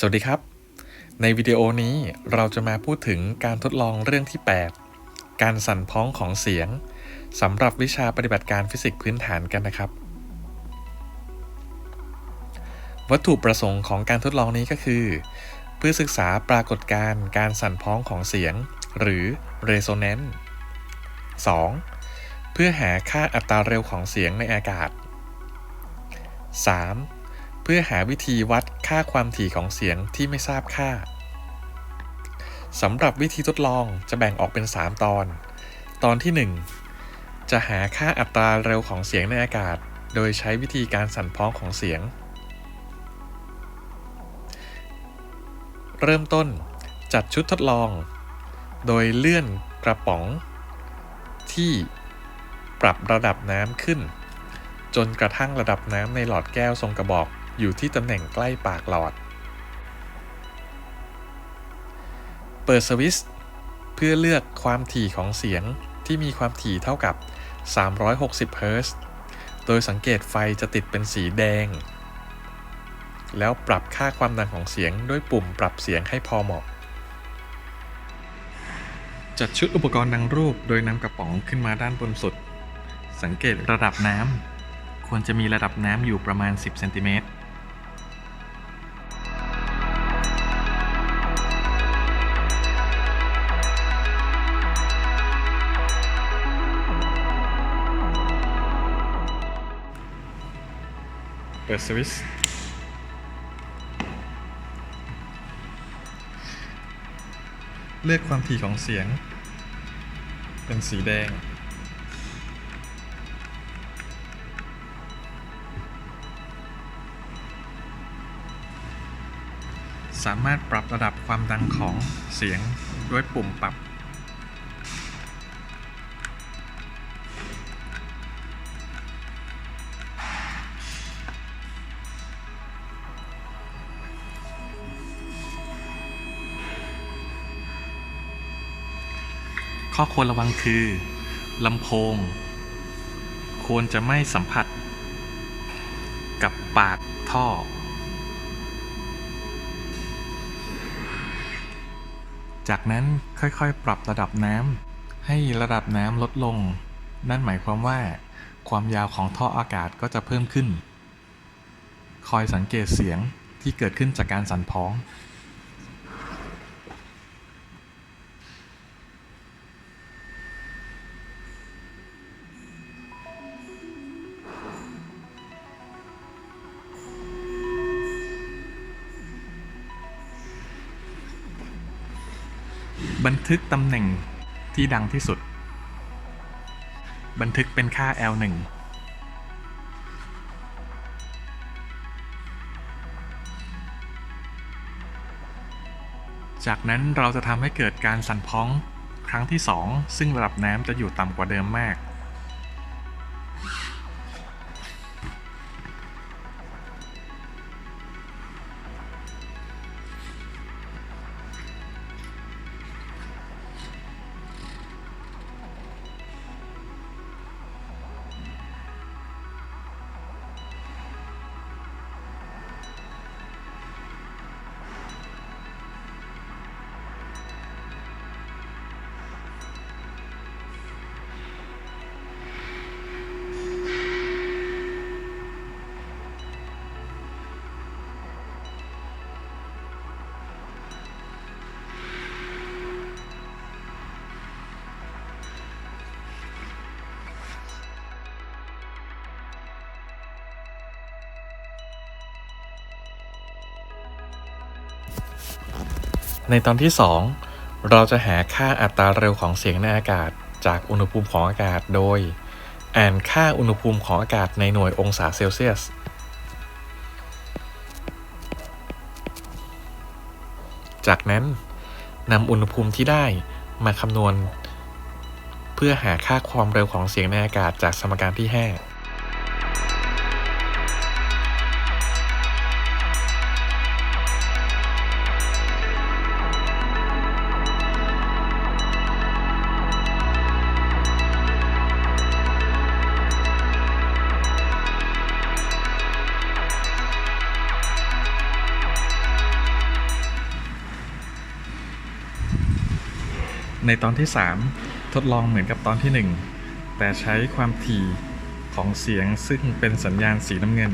สวัสดีครับ ในวิดีโอนี้เราจะมาพูดถึงการทดลองเรื่องที่ 8 การสั่นพ้องของเสียงสำหรับวิชาปฏิบัติการฟิสิกส์พื้นฐานกันนะครับ วัตถุประสงค์ของการทดลองนี้ก็คือ เพื่อศึกษาปรากฏการณ์การสั่นพ้องของเสียง หรือ resonance 2. เพื่อหาค่าอัตราเร็วของเสียงในอากาศ 3. เพื่อหาวิธีวัดค่าความถี่ของเสียงที่ไม่ทราบค่าสำหรับวิธีทดลองจะแบ่งออกเป็น 3 ตอน ตอนที่ 1 จะหาค่าอัตราเร็วของเสียงในอากาศ โดยใช้วิธีการสั่นพ้องของเสียง เริ่มต้นจัดชุดทดลอง โดยเลื่อนกระป๋อง ที่ปรับระดับน้ำขึ้น จนกระทั่งระดับน้ำในหลอดแก้วทรงกระบอก อยู่ที่ตำแหน่งใกล้ปากหลอด เปิดสวิตช์เพื่อเลือกความถี่ของเสียงที่มีความถี่เท่ากับ 360 เฮิร์ตซ์โดยสังเกตไฟจะติดเป็นสีแดง แล้วปรับค่าความดังของเสียงด้วยปุ่มปรับเสียงให้พอเหมาะ จัดชุดอุปกรณ์ดังรูปโดยนำกระป๋องขึ้นมาด้านบนสุด สังเกตระดับน้ำควรจะมีระดับน้ำอยู่ประมาณ 10 เซนติเมตร เปิดสวิตช์เลือกความถี่ของเสียง เป็นสีแดง สามารถปรับระดับความดังของเสียงด้วยปุ่มปรับ ข้อควรระวังคือลำโพง ควรจะไม่สัมผัส กับปากท่อ จากนั้นค่อยๆ ปรับระดับน้ำให้ระดับน้ำลดลง นั่นหมายความว่า ความยาวของท่ออากาศก็จะเพิ่มขึ้น คอยสังเกตเสียงที่เกิดขึ้นจากการสั่นพ้อง บันทึกตำแหน่งที่ดังที่สุด บันทึกเป็นค่า L1 จากนั้นเราจะทำให้เกิดการสั่นพ้องครั้งที่ 2 ซึ่งระดับน้ำจะอยู่ต่ำกว่าเดิมมาก ในตอนที่ 2 เราจะหาค่าอัตราเร็วของเสียงในอากาศ จากอุณหภูมิของอากาศโดย อ่านค่าอุณหภูมิของอากาศในหน่วยองศาเซลเซียส จากนั้นนำอุณหภูมิที่ได้มาคำนวณ เพื่อหาค่าความเร็วของเสียงในอากาศจากสมการที่ 5 ในตอนที่ 3 ทดลองเหมือนกับตอนที่ 1 แต่ใช้ความถี่ของเสียงซึ่งเป็นสัญญาณสีน้ำเงิน